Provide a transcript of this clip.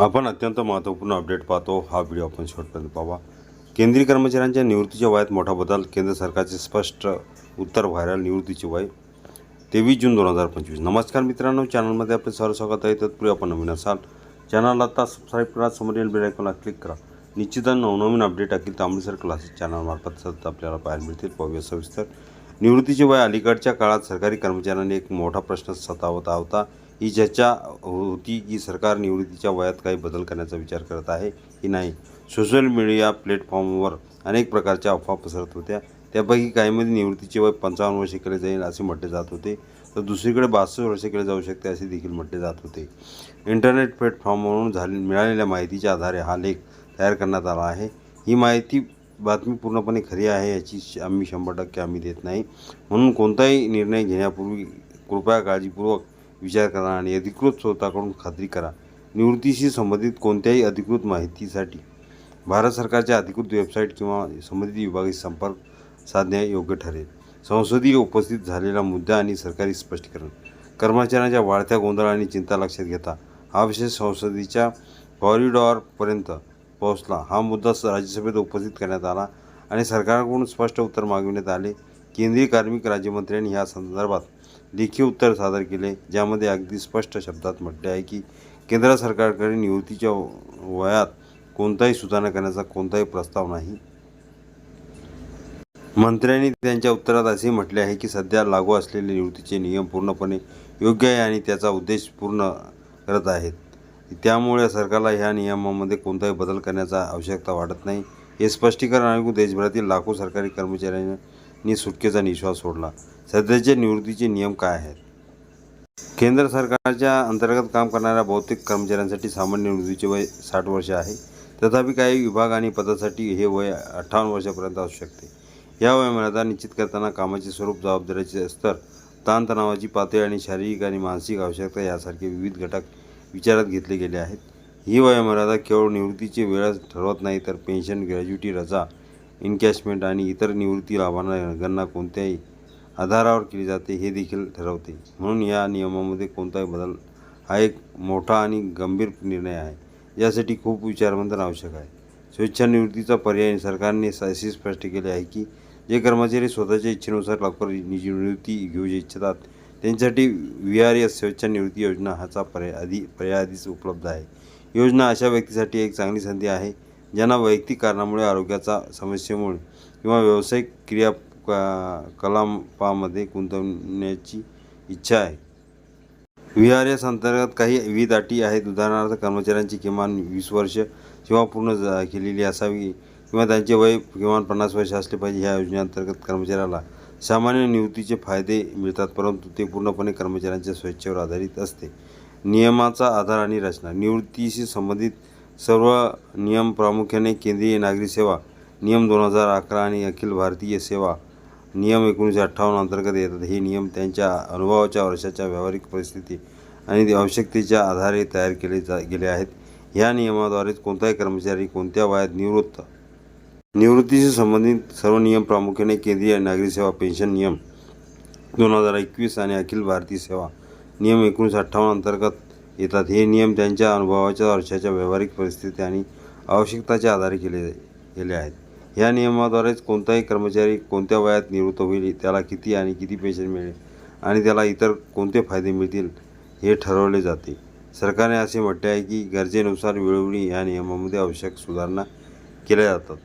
आपण अत्यंत महत्त्वपूर्ण अपडेट पाहतो. हा व्हिडिओ आपण शेवटपर्यंत पाहा केंद्रीय कर्मचाऱ्यांच्या निवृत्तीच्या वयात मोठा बदल केंद्र सरकारचे स्पष्ट उत्तर व्हायरल निवृत्तीचे वय तेवीस जून दोन हजार पंचवीस. नमस्कार मित्रांनो चॅनलमध्ये आपले सर्व स्वागत आहे. तत्पूर्वी आपण नवीन असाल चॅनलला आता सबस्क्राईब करा समोरील बेल आयकॉनला क्लिक करा. निश्चितच नवनवीन अपडेट अखिल तांबडीसर क्लासेस चॅनलमार्फत सतत आपल्याला पाहायला मिळतील. पाहूया सविस्तर. निवृत्तीचे वय अलीकडच्या काळात सरकारी कर्मचाऱ्यांनी एक मोठा प्रश्न सतावता होता. ही चर्चा होती की सरकार निवृत्तीच्या वयात काही बदल करण्याचा विचार करत आहे की नाही? सोशल मीडिया प्लॅटफॉर्मवर अनेक प्रकारच्या अफवा पसरत होत्या. त्यापैकी काहीमध्ये निवृत्तीचे वय पंचावन्न वर्षे केले जाईल असे म्हटले जात होते. तर दुसरीकडे बासष्ट वर्षे केले जाऊ शकते असे देखील म्हटले जात होते. इंटरनेट प्लॅटफॉर्मवरून झाले मिळालेल्या माहितीच्या आधारे हा लेख तयार करण्यात आला आहे. ही माहिती बातमी पूर्णपणे खरी आहे याची श- आम्ही शंभर टक्के आम्ही देत नाही. म्हणून कोणताही निर्णय घेण्यापूर्वी कृपया काळजीपूर्वक विचार करा आणि अधिकृत स्रोताकडून खात्री करा. निवृत्तीशी संबंधित कोणत्याही अधिकृत माहितीसाठी भारत सरकारच्या अधिकृत वेबसाईट किंवा संबंधित विभागाशी संपर्क साधणे योग्य ठरेल. संसदीय उपस्थित झालेला मुद्दा आणि सरकारी स्पष्टीकरण. कर्मचाऱ्यांच्या वाढत्या गोंधळ आणि चिंता लक्षात घेता हा विषय संसदेच्या कॉरिडॉरपर्यंत पोहोचला. हा मुद्दा राज्यसभेत उपस्थित करण्यात आला आणि सरकारकडून स्पष्ट उत्तर मागविण्यात आले. केंद्रीय कार्मिक राज्यमंत्र्यांनी या संदर्भात लेखी उत्तर सादर केले ज्यामध्ये अगदी स्पष्ट शब्दात म्हटले आहे की केंद्र सरकारकडे निवृत्तीच्या वयात कोणताही सुधारणा करण्याचा कोणताही प्रस्ताव नाही. मंत्र्यांनी त्यांच्या उत्तरात असे म्हटले आहे की सध्या लागू असलेले निवृत्तीचे नियम पूर्णपणे योग्य आहे आणि त्याचा उद्देश पूर्ण करत आहेत. त्यामुळे सरकारला ह्या नियमामध्ये कोणताही बदल करण्याचा आवश्यकता वाटत नाही. हे स्पष्टीकरण ऐकून देशभरातील लाखो सरकारी कर्मचाऱ्यांनी नि सुटकेचा निश्वास सोडला. सध्याचे निवृत्तीचे नियम काय आहेत? केंद्र सरकारच्या अंतर्गत काम करणाऱ्या बहुतेक कर्मचाऱ्यांसाठी सामान्य निवृत्तीचे वय साठ वर्ष आहे. तथापि काही विभाग आणि पदासाठी हे वय अठ्ठावन्न वर्षापर्यंत असू शकते. या वयोमर्यादा निश्चित करताना कामाचे स्वरूप जबाबदारीचे स्तर ताणतणावाची पातळी आणि शारीरिक आणि मानसिक आवश्यकता यासारखे विविध घटक विचारात घेतले गेले आहेत. ही वयोमर्यादा केवळ निवृत्तीची वेळ ठरवत नाही तर पेन्शन ग्रॅज्युटी रजा इनकॅशमेंट आणि इतर निवृत्ती लाभांना गणना कोणत्याही आधारावर केली जाते हे देखील ठरवते. म्हणून या नियमामध्ये कोणताही बदल हा एक मोठा आणि गंभीर निर्णय आहे. यासाठी खूप विचारमंथन आवश्यक आहे. स्वेच्छानिवृत्तीचा पर्याय सरकारने असे स्पष्ट केले आहे की जे कर्मचारी स्वतःच्या इच्छेनुसार लवकर निजी निवृत्ती घेऊ इच्छितात त्यांच्यासाठी व्ही आर एस स्वेच्छानिवृत्ती योजना हाचा पर्याय आधी पर्याय आधीच उपलब्ध आहे. योजना अशा व्यक्तीसाठी एक चांगली संधी आहे ज्यांना वैयक्तिक कारणामुळे आरोग्याचा समस्येमुळे किंवा व्यावसायिक क्रिया कलापामध्ये गुंतवण्याची इच्छा आहे. व्ही आर एस अंतर्गत काही विविध अटी आहेत. उदाहरणार्थ कर्मचाऱ्यांची किमान वीस वर्ष सेवा पूर्ण केलेली असावी किंवा त्यांचे वय किमान पन्नास वर्ष असले पाहिजे. ह्या योजनेअंतर्गत कर्मचाऱ्याला सामान्य निवृत्तीचे फायदे मिळतात परंतु ते पूर्णपणे कर्मचाऱ्यांच्या स्वेच्छेवर आधारित असते. नियमाचा आधार आणि रचना. निवृत्तीशी संबंधित सर्व नियम प्रामुख्याने केंद्रीय नागरी सेवा नियम दोन हजार अकरा आणि अखिल भारतीय सेवा नियम एकोणीसशे अठ्ठावन्न अंतर्गत येतात. हे नियम त्यांच्या अनुभवाच्या वर्षाच्या व्यावहारिक परिस्थिती आणि आवश्यकतेच्या आधारे तयार केले जा गेले आहेत. ह्या नियमाद्वारेच कोणताही कर्मचारी कोणत्या वयात निवृत्त निवृत्तीशी संबंधित सर्व नियम प्रामुख्याने केंद्रीय नागरी सेवा पेन्शन नियम दोन हजार एकवीस आणि अखिल भारतीय सेवा नियम एकोणीसशे अठ्ठावन्न अंतर्गत येतात. हे नियम त्यांच्या अनुभवाच्या वर्षाच्या व्यावहारिक परिस्थिती आणि आवश्यकताच्या आधारे केले गेले आहेत. या नियमाद्वारेच कोणताही कर्मचारी कोणत्या वयात निवृत्त होईल त्याला किती आणि किती पेन्शन मिळेल आणि त्याला इतर कोणते फायदे मिळतील हे ठरवले जाते. सरकारने असे म्हटले आहे की गरजेनुसार वेळोवेळी या नियमामध्ये आवश्यक सुधारणा केल्या जातात.